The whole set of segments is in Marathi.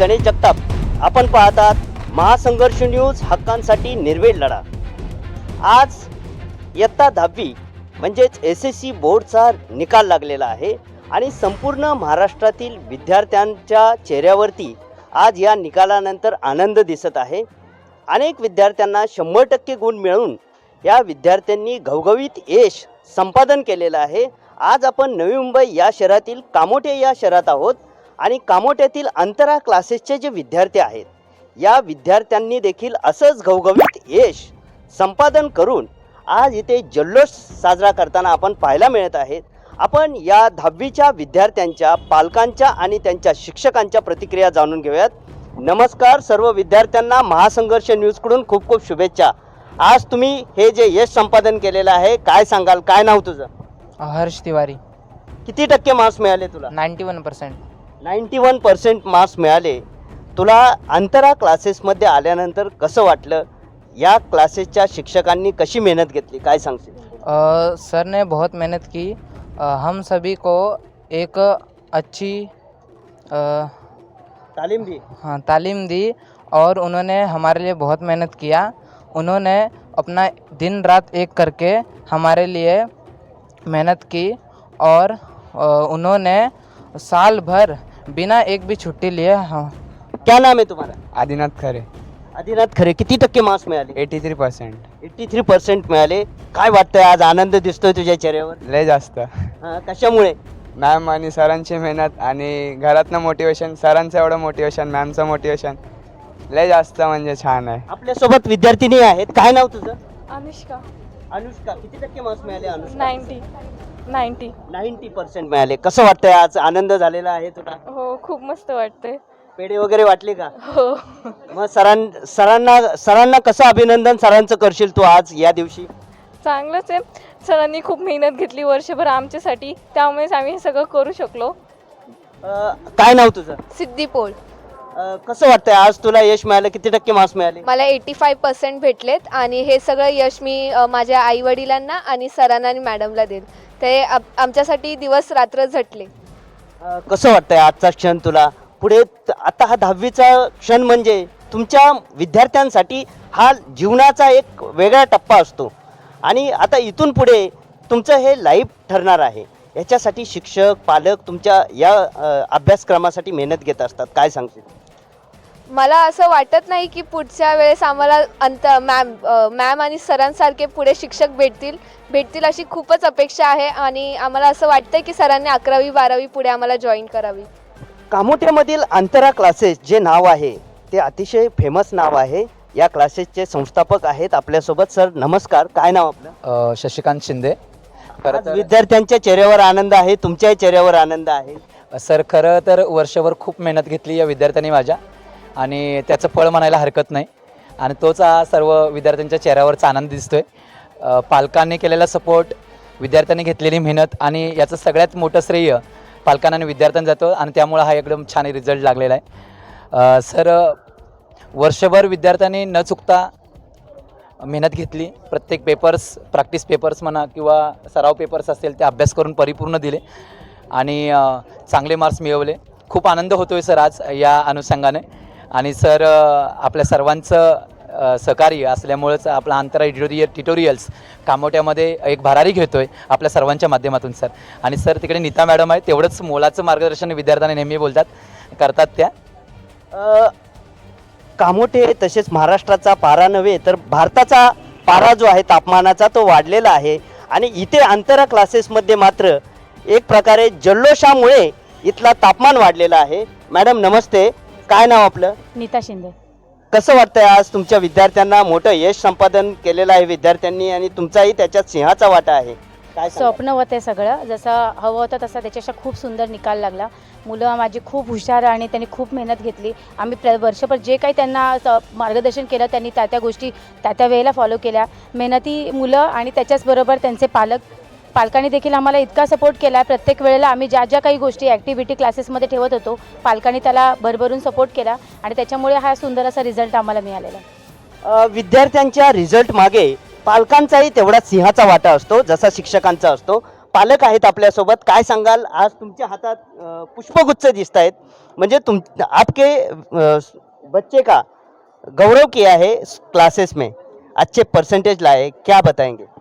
गणेश जगताप. आपण पाहतात महासंघर्ष न्यूज हक्कांसाठी निर्वेळ लढा. आज इयत्ता दहावी म्हणजेच एस एस सी बोर्डचा निकाल लागलेला आहे आणि संपूर्ण महाराष्ट्रातील विद्यार्थ्यांच्या चेहऱ्यावरती आज या निकालानंतर आनंद दिसत आहे. अनेक विद्यार्थ्यांना शंभर टक्के गुण मिळवून या विद्यार्थ्यांनी घवघवीत यश संपादन केलेलं आहे. आज आपण नवी मुंबई या शहरातील कामोठे या शहरात आहोत. आणि कामोठ्यातील अंतरा क्लासेसचे जे विद्यार्थी आहेत या विद्यार्थ्यांनी देखील असंच घवघवीत यश संपादन करून आज इथे जल्लोष साजरा करताना आपण पाहायला मिळत आहेत. आपण या दहावीच्या विद्यार्थ्यांच्या पालकांच्या आणि त्यांच्या शिक्षकांच्या प्रतिक्रिया जाणून घेऊयात. नमस्कार सर्व विद्यार्थ्यांना महासंघर्ष न्यूजकडून खूप खूप शुभेच्छा. आज तुम्ही हे जे यश संपादन केलेलं आहे काय सांगाल? काय नाव तुझं? हर्ष तिवारी. किती टक्के मार्क्स मिळाले तुला? Ninety one percent. Ninety one percent marks मिळाले. तुला अंतरा क्लासेसमध्ये आल्यानंतर कसं वाटलं? या क्लासेसच्या शिक्षकांनी कशी मेहनत घेतली? काय सांगशील? सर ने बहुत मेहनत की. अ, हम सभी को एक अच्छी अ, तालीम दी. हाँ तालीम दी और उन्होंने हमारे लिए बहुत मेहनत किया। उन्होंने अपना दिन रात एक करके हमारे लिए मेहनत की और अ, उन्होंने साल भर बिना एक भी छुट्टी लिए हाँ। क्या नाम आहे तुम्हाला आदिनाथ खरे। आदिनाथ खरे किती टक्के मार्क्स मिळाले? Eighty three percent. Eighty three percent मिळाले. काय वाटतंय आज? आनंद दिसतोय तुझ्या चेहऱ्यावर? लय जास्त. हा, कशामुळे? मॅम आणि सरांची मेहनत आणि घरातनं मोटिवेशन सरांचं एवढं मोटिवेशन मॅमचं मोटिवेशन लय जास्त म्हणजे छान आहे. आपल्यासोबत विद्यार्थिनी आहेत. काय नाव तुझं? अनुष्का. अनुष्का. किती टक्के मार्क्स मिळाले Anushka ninety ninety. Ninety percent मिळाले. कसं वाटतंय आज? आनंद झालेला आहे तुला? हो खूप मस्त वाटते पेढे वगैरे वाटले का? हो. मग सरां सरांना सरांना कसं अभिनंदन सरांचं करशील तू आज या दिवशी? चांगलंच आहे. सरांनी खूप मेहनत घेतली वर्षभर आमच्यासाठी. त्यामुळेच आम्ही हे सगळं करू शकलो. अं, काय नाव तुझं? सिद्धी पोळ. अं, कसं वाटतंय आज तुला यश मिळालं? किती टक्के मार्क्स मिळाले? मला एटी फाय पर्सेंट भेटलेत आणि हे सगळं यश मी अ, माझ्या आईवडिलांना आणि सरांना आणि मॅडमला देईल. ते आप- आमच्यासाठी दिवस रात्र झटले. अं, कसं वाटतंय आजचा क्षण तुला? पुढे त- आता हा दहावीचा क्षण म्हणजे तुमच्या विद्यार्थ्यांसाठी हा जीवनाचा एक वेगळा टप्पा असतो. आणि आता इथून पुढे तुमचं हे लाईफ ठरणार आहे. याच्यासाठी शिक्षक पालक तुमच्या या अभ्यासक्रमासाठी मेहनत घेत असतात. काय सांगशील? मला असं वाटत नाही की पुढच्या वेळेस आम्हाला अंत मॅम मॅम आणि सरांसारखे पुढे शिक्षक भेटतील. भेटतील अशी खूपच अपेक्षा आहे आणि आम्हाला असं वाटतं की सरांनी अकरावी बारावी पुढे आम्हाला जॉईन करावी. कामोठ्यामधील अंतरा क्लासेस जे नाव आहे ते अतिशय फेमस नाव आहे. या क्लासेसचे संस्थापक आहेत आपल्यासोबत. सर नमस्कार. काय नाव आपलं? शशिकांत शिंदे. खरं विद्यार्थ्यांच्या चेहऱ्यावर आनंद आहे तुमच्याही चेहऱ्यावर आनंद आहे. सर खरं तर वर्षभर खूप मेहनत घेतली या विद्यार्थ्यांनी माझ्या. आणि त्याचं फळ म्हणायला हरकत नाही. आणि तोच हा सर्व विद्यार्थ्यांच्या चेहऱ्यावरचा आनंद दिसतोय. पालकांनी केलेला सपोर्ट विद्यार्थ्यांनी घेतलेली मेहनत आणि याचं सगळ्यात मोठं श्रेय पालकांना आणि विद्यार्थ्यांना जातो आणि त्यामुळं हा एकदम छान रिझल्ट लागलेला आहे. सर वर्षभर विद्यार्थ्यांनी न चुकता मेहनत घेतली. प्रत्येक पेपर्स प्रॅक्टिस पेपर्स म्हणा किंवा सराव पेपर्स असतील ते अभ्यास करून परिपूर्ण दिले आणि चांगले मार्क्स मिळवले. खूप आनंद होतो आहे सर आज या अनुषंगाने. आणि सर आपल्या सर्वांचं सहकार्य असल्यामुळंच आपला आंतरा टिटोरियल टिटोरियल्स कामोट्यामध्ये एक भरारी घेतो आहे आपल्या सर्वांच्या माध्यमातून सर. आणि सर तिकडे नीता मॅडम आहे तेवढंच मोलाचं मार्गदर्शन विद्यार्थ्यांना नेहमी बोलतात करतात त्या. कामोटे तसेच महाराष्ट्राचा पारा नव्हे तर भारताचा पारा जो आहे तापमानाचा तो वाढलेला आहे. आणि इथे अंतरा क्लासेसमध्ये मात्र एक प्रकारे जल्लोषामुळे इथला तापमान वाढलेला आहे. मॅडम नमस्ते. काय नाव आपलं? नीता शिंदे. कसं वाटतंय आज तुमच्या विद्यार्थ्यांना मोठं यश संपादन केलेलं आहे विद्यार्थ्यांनी आणि तुमचाही त्याच्यात सिंहाचा वाटा आहे? काय सांगाल? स्वप्न होते सगळं. जसं हवं होतं तसं त्याच्यापेक्षा खूप सुंदर निकाल लागला. मुलं माझी खूप हुशार आणि त्यांनी खूप मेहनत घेतली. आम्ही प्र वर्षभर जे काही त्यांना स- मार्गदर्शन केलं त्यांनी त्या त्या गोष्टी त्या त्या वेळेला फॉलो केल्या. मेहनती मुलं आणि त्याच्याचबरोबर त्यांचे पालक पालकांनी देखील आम्हाला इतका सपोर्ट केला आहे प्रत्येक वेळेला आम्ही ज्या ज्या काही गोष्टी ॲक्टिव्हिटी क्लासेसमध्ये ठेवत होतो पालकांनी त्याला भरभरून सपोर्ट केला आणि त्याच्यामुळे हा सुंदर असा रिझल्ट आम्हाला मिळालेला. आहे विद्यार्थ्यांच्या रिझल्ट मागे पालकांचाही तेवढा सिंहाचा वाटा असतो जसा शिक्षकांचा असतो. पालक आहेत आपल्यासोबत. काय सांगाल? आज तुमच्या हातात पुष्पगुच्छ दिसत आहेत म्हणजे तुम आपके बच्चे का गौरव किया है क्लासेस में? अच्छे परसेंटेज लाए क्या बताएंगे?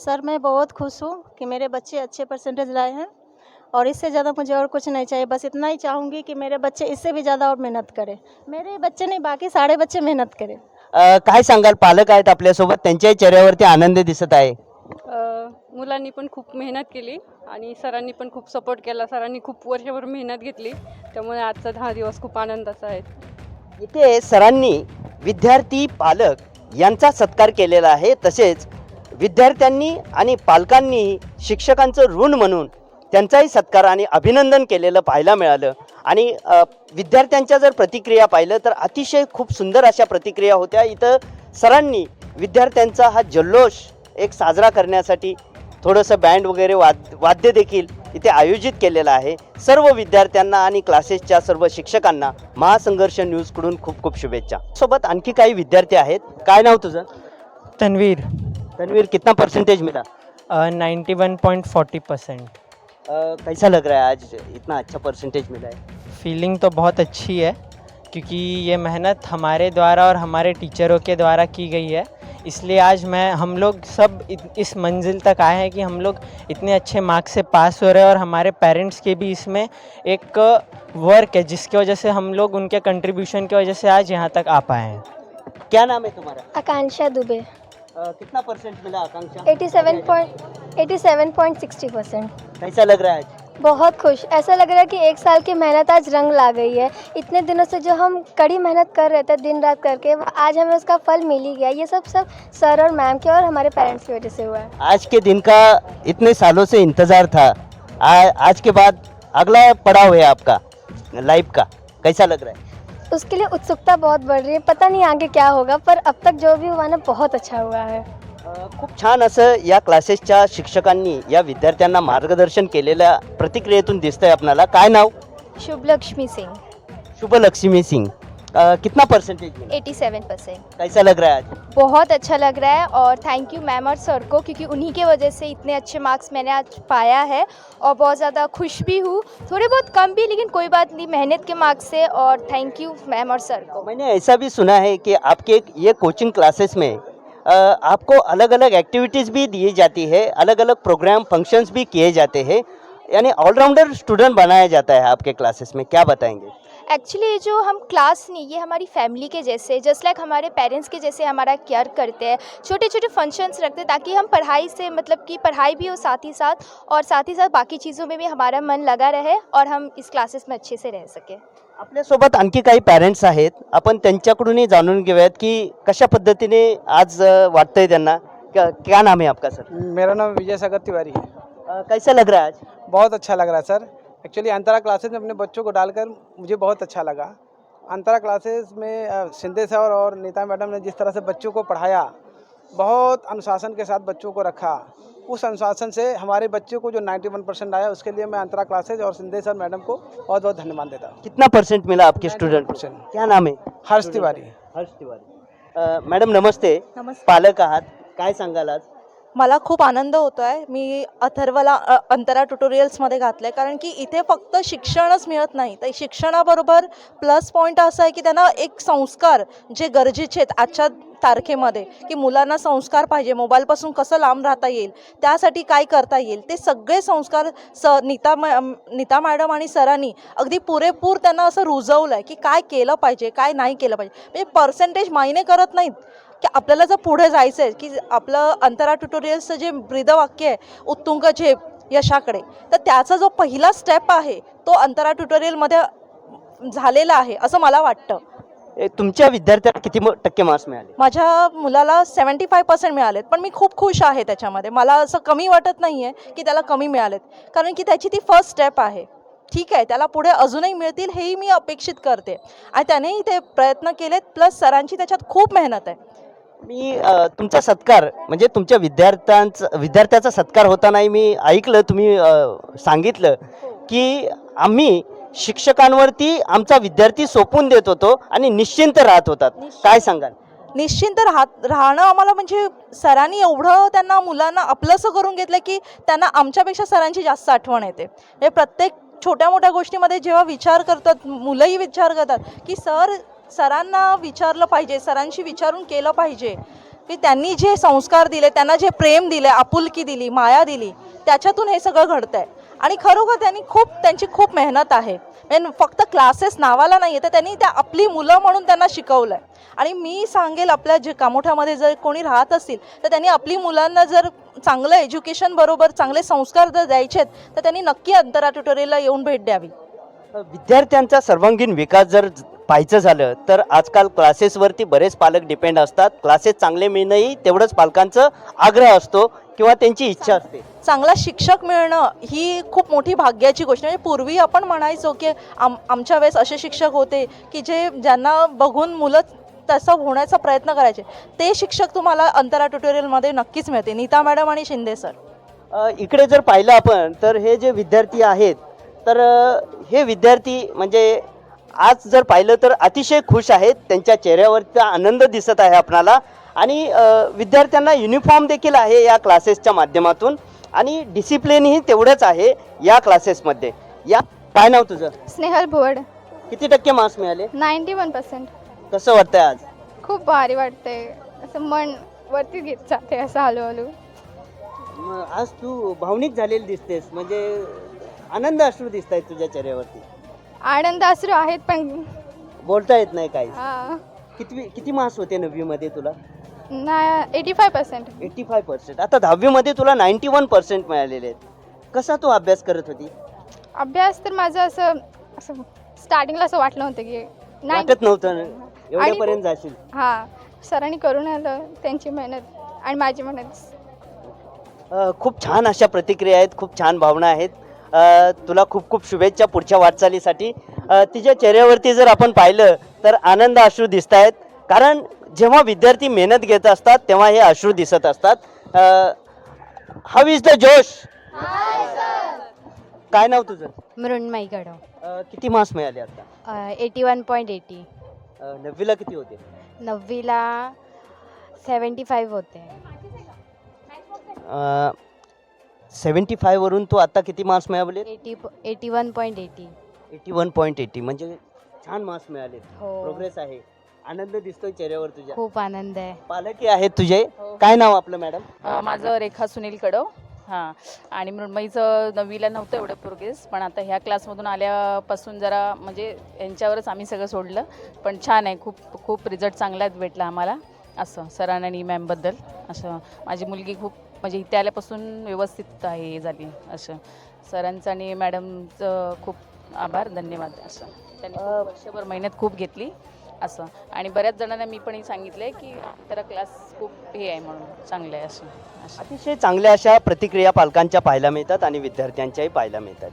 सर मैं बहुत खुश हूँ कि मेरे बच्चे अच्छे परसेंटेज लाए हैं और इससे ज़्यादा मुझे और कुछ नहीं चाहिए। बस इतना ही चाहूँगी कि मेरे बच्चे इससे भी ज़्यादा और मेहनत करें। मेरे बच्चे नहीं बाकी सारे बच्चे मेहनत करें। अ, काय सांगाल? पालक आहेत आपल्यासोबत त्यांच्याही चेहऱ्यावरती आनंद दिसत आहे. अ, मुलांनी पण खूप मेहनत केली आणि सरांनी पण खूप सपोर्ट केला. सरांनी खूप वर्षभर मेहनत घेतली. त्यामुळे आजचा दहा दिवस खूप आनंदाचा आहे. इथे सरांनी विद्यार्थी पालक यांचा सत्कार केलेला आहे. तसेच विद्यार्थ्यांनी आणि पालकांनी शिक्षकांचं ऋण म्हणून त्यांचाही सत्कार आणि अभिनंदन केलेलं पाहायला मिळालं. आणि विद्यार्थ्यांच्या जर प्रतिक्रिया पाहिलं तर अतिशय खूप सुंदर अशा प्रतिक्रिया होत्या. इथं सरांनी विद्यार्थ्यांचा हा जल्लोष एक साजरा करण्यासाठी थोडंसं बँड वगैरे वाद वाद्य देखील इथे आयोजित केलेलं आहे. सर्व विद्यार्थ्यांना आणि क्लासेसच्या सर्व शिक्षकांना महासंघर्ष न्यूजकडून खूप खूप शुभेच्छा. सोबत आणखी काही विद्यार्थी आहेत. काय नाव तुझं? तन्वीर. तनवीर कितना परसेंटेज मिला? Ninety one point forty percent कैसा लग रहा है आज? इतना अच्छा परसेंटेज मिला है। फीलिंग तो बहुत अच्छी है क्योंकि ये मेहनत हमारे द्वारा और हमारे टीचरों के द्वारा की गई है। इसलिए आज मैं हम लोग सब इस मंजिल तक आए हैं कि हम लोग इतने अच्छे मार्क्स से पास हो रहे हैं और हमारे पेरेंट्स के भी इसमें एक वर्क है जिसकी वजह से हम लोग उनके कंट्रीब्यूशन की वजह से आज यहाँ तक आ पाए हैं। क्या नाम है तुम्हारा? आकांक्षा दुबे। कितना परसेंट मिला Akanksha? Eighty seven point eighty seven point sixty percent कैसा लग रहा है आज? बहुत खुश। ऐसा लग रहा है कि एक साल की मेहनत आज रंग ला गई है। इतने दिनों से जो हम कड़ी मेहनत कर रहे थे दिन रात करके आज हमें उसका फल मिल ही गया। ये सब सब सर और मैम के और हमारे पेरेंट्स की वजह से हुआ है। आज के दिन का इतने सालों से इंतज़ार था। आ, आज के बाद अगला पड़ाव है आपका लाइफ का। कैसा लग रहा है? उसके लिए उत्सुकता बहुत बढ़ रही है। पता नहीं आगे क्या होगा पर अब तक जो भी हुआ ना बहुत अच्छा हुआ है। खूप छान असं या क्लासेसच्या शिक्षकांनी या विद्यार्थ्यांना मार्गदर्शन केलेल्या प्रतिक्रियेतून दिसतंय आपल्याला. काय नाव? शुभ लक्ष्मी सिंह शुभलक्ष्मी सिंह अ, कितना परसेंटेज मिला? Eighty seven percent. कैसा लग रहा है आज? बहुत अच्छा लग रहा है और थैंक यू मैम और सर को क्योंकि उन्हीं के वजह से इतने अच्छे मार्क्स मैंने आज पाया है और बहुत ज़्यादा खुश भी हूँ। थोड़े बहुत कम भी लेकिन कोई बात नहीं मेहनत के मार्क्स से और थैंक यू मैम और सर को। मैंने ऐसा भी सुना है कि आपके ये कोचिंग क्लासेस में आपको अलग अलग एक्टिविटीज़ भी दी जाती है अलग अलग प्रोग्राम फ़ंक्शंस भी किए जाते हैं। यानी ऑलराउंडर स्टूडेंट बनाया जाता है आपके क्लासेस में क्या बताएँगे? एक्चुअली जो हम क्लास नहीं ये हमारी फैमिली के जैसे जस्ट लाइक हमारे पेरेंट्स के जैसे हमारा केयर करते हैं। छोटे छोटे फ़ंक्शंस रखते हैं ताकि हम पढ़ाई से मतलब कि पढ़ाई भी हो साथ ही साथ और साथ ही साथ बाकी चीज़ों में भी हमारा मन लगा रहे और हम इस क्लासेस में अच्छे से रह सकें। आपल्यासोबत आणखी काही पॅरेंट्स आहेत. आपण त्यांच्याकडूनही जाणून घेऊयात की कशा पद्धतीने आज वाटतंय त्यांना. क्या क्या नाम है आपका सर? मेरा नाम विजय सागर तिवारी है। कैसा लग रहा है आज? बहुत अच्छा लग रहा है सर। एक्चुअली अंतरा क्लासेस में अपने बच्चों को डालकर मुझे बहुत अच्छा लगा। अंतरा क्लासेस में शिंदे सर और नीता मैडम ने जिस तरह से बच्चों को पढ़ाया बहुत अनुशासन के साथ बच्चों को रखा। उस अनुशासन से हमारे बच्चों को जो 91 परसेंट आया उसके लिए मैं अंतरा क्लासेज और सिंधे सर मैडम को बहुत बहुत धन्यवाद देता हूँ। कितना परसेंट मिला आपके स्टूडेंट परसेंट क्या नाम है? हर्ष तिवारी। हर्ष तिवारी। मैडम नमस्ते। नमस्ते। पालक आहात। काय सांगाल आज? मला खूप आनंद होतो आहे मी अथर्वला अंतरा ट्युटोरियल्समध्ये घातलं आहे कारण की इथे फक्त शिक्षणच मिळत नाही. तर शिक्षणाबरोबर प्लस पॉईंट असा आहे की त्यांना एक संस्कार जे गरजेचे आहेत आजच्या तारखेमध्ये की मुलांना संस्कार पाहिजे. मोबाईलपासून कसं लांब राहता येईल त्यासाठी काय करता येईल ते सगळे संस्कार स नीता मॅ नीता मॅडम आणि सरांनी अगदी पुरेपूर त्यांना असं रुजवलं आहे की काय केलं पाहिजे काय नाही केलं पाहिजे. म्हणजे पर्सेंटेज मायने करत नाहीत. की आपल्याला जर पुढे जायचं आहे की आपलं अंतरा ट्युटोरियल्सचं जे ब्रीदवाक्य आहे उत्तुंग झेप यशाकडे तर त्याचा जो पहिला स्टेप आहे तो अंतरा ट्युटोरियलमध्ये झालेला आहे असं मला वाटतं. तुमच्या विद्यार्थ्यांना किती टक्के मार्क्स मिळाले? माझ्या मुलाला सेवन्टी फाय पर्सेंट मिळालेत पण मी खूप खुश आहे त्याच्यामध्ये. मला असं कमी वाटत नाही आहे की त्याला कमी मिळालेत. कारण की त्याची ती फर्स्ट स्टेप आहे. ठीक आहे त्याला पुढे अजूनही मिळतील हेही मी अपेक्षित करते. आणि त्यानेही ते प्रयत्न केलेत प्लस सरांची त्याच्यात खूप मेहनत आहे. मी अ, तुमचा सत्कार म्हणजे तुमच्या विद्यार्थ्यांचा विद्यार्थ्याचा सत्कार होतानाही मी ऐकलं तुम्ही अ, सांगितलं की आम्ही शिक्षकांवरती आमचा विद्यार्थी सोपून देत होतो आणि निश्चिंत राहत होतात. काय सांगाल? निश्चिंत राहत राहणं आम्हाला म्हणजे सरांनी एवढं त्यांना मुलांना आपलंसं करून घेतलं की त्यांना आमच्यापेक्षा सरांची जास्त आठवण येते. हे प्रत्येक छोट्या मोठ्या गोष्टीमध्ये जेव्हा विचार करतात मुलंही विचार करतात की सर सरांना विचारलं पाहिजे सरांशी विचारून केलं पाहिजे. की त्यांनी जे संस्कार दिले त्यांना जे प्रेम दिले आपुलकी दिली माया दिली त्याच्यातून हे सगळं घडतं आहे आणि खरोखर त्यांनी खूप त्यांची खूप मेहनत आहे. फक्त क्लासेस नावाला नाही आहे तर त्यांनी त्या आपली मुलं म्हणून त्यांना शिकवलं आहे आणि मी सांगेल आपल्या जे कामोठ्यामध्ये जर कोणी राहत असतील तर त्यांनी आपली मुलांना जर चांगलं एज्युकेशन बरोबर चांगले संस्कार जर द्यायचे आहेत तर त्यांनी नक्की अंतरा ट्युटोरियलला येऊन भेट द्यावी. विद्यार्थ्यांचा सर्वांगीण विकास जर पाहायचं झालं तर आजकाल क्लासेसवरती बरेच पालक डिपेंड असतात. क्लासेस चांगले मिळणंही तेवढंच पालकांचं आग्रह असतो किंवा त्यांची इच्छा असते. चांगला शिक्षक मिळणं ही खूप मोठी भाग्याची गोष्ट म्हणजे पूर्वी आपण म्हणायचो की आम आमच्या वेळेस असे शिक्षक होते की जे ज्यांना बघून मुलं तसं होण्याचा प्रयत्न करायचे. ते शिक्षक तुम्हाला अंतरा ट्युटोरियलमध्ये नक्कीच मिळते नीता मॅडम आणि शिंदे सर. इकडे जर पाहिलं आपण तर हे जे विद्यार्थी आहेत तर हे विद्यार्थी म्हणजे आज जर पाहिलं तर अतिशय खुश आहेत. त्यांच्या चेहऱ्यावरचा आनंद दिसत आहे आपणाला. आणि विद्यार्थ्यांना युनिफॉर्म देखील आहे या क्लासेसच्या माध्यमातून. आणि डिसिप्लिनही तेवढंच आहे या क्लासेसमध्ये या काय नाव तुझं? स्नेहल भुवड. किती टक्के मार्क्स मिळाले? नाईन्टी वन पर्सेंट कसं वाटतंय आज? खूप भारी वाटते असं मन वरती घेत जाते असं हळूहळू. आज तू भावनिक झालेली दिसतेस. म्हणजे आनंद अश्रू दिसत आहेत तुझ्या चेहऱ्यावरती. आनंद अश्रू आहेत पण बोलता येत नाही काही हा, किती किती मार्क्स होते नववीमध्ये तुला? ना eighty five percent eighty five percent आता दहावीमध्ये तुला नाईन्टी वन पर्सेंट मिळालेले आहेत. कसा तू अभ्यास करत होती? अभ्यास तर माझं असं असं स्टार्टिंगला असं वाटलं होतं की नाही. वाटत नव्हतं ना? एवढ्यापर्यंत जाशील. हां सरांनी करून आलं त्यांची मेहनत आणि माझी मेहनत. अ, खूप छान अशा प्रतिक्रिया आहेत खूप छान भावना आहेत. तुला खूप खूप शुभेच्छा पुढच्या वाटचालीसाठी. तिच्या चेहऱ्यावरती जर आपण पाहिलं तर आनंद अश्रू दिसत आहेत कारण जेव्हा विद्यार्थी मेहनत घेत असतात तेव्हा हे अश्रू दिसत असतात. हाव इज द जोश? काय नाव तुझं? मृण्मयी गडव. अ, किती मार्क्स मिळाले आता? एटी वन पॉईंट एटी अ, नववीला किती होते? नववीला सेवन्टी फाईव्ह होते सेवन्टी फायवरून तू आता किती मार्क्स मिळवले eighty eighty one point eighty. Eighty one point eighty म्हणजे छान मार्क्स मिळाले हो. प्रोग्रेस आहे. आनंद दिसतोय चेहऱ्यावर तुझ्या. खूप आनंद आहे. पालकही आहेत तुझे. काय नाव आपलं मॅडम? अ, माझं रेखा सुनील कडव हां. आणि मृण्मयीचं नववीला नव्हतं एवढं प्रोग्रेस पण आता ह्या क्लासमधून आल्यापासून जरा म्हणजे यांच्यावरच आम्ही सगळं सोडलं. पण छान आहे. खूप खूप रिझल्ट चांगलाच भेटला आम्हाला. असं सरांना आणि मॅमबद्दल. असं माझी मुलगी खूप म्हणजे इथे आल्यापासून व्यवस्थित आहे हे झाली असं. सरांचं आणि मॅडमचं खूप आभार धन्यवाद असं. त्यांनी खूप वर्षभर मेहनत खूप घेतली असं. आणि बऱ्याच जणांना मी पण सांगितलं आहे की तर क्लास खूप हे आहे म्हणून चांगलं आहे असं. अतिशय चांगल्या अशा प्रतिक्रिया पालकांच्या पाहायला मिळतात आणि विद्यार्थ्यांच्याही पाहायला मिळतात.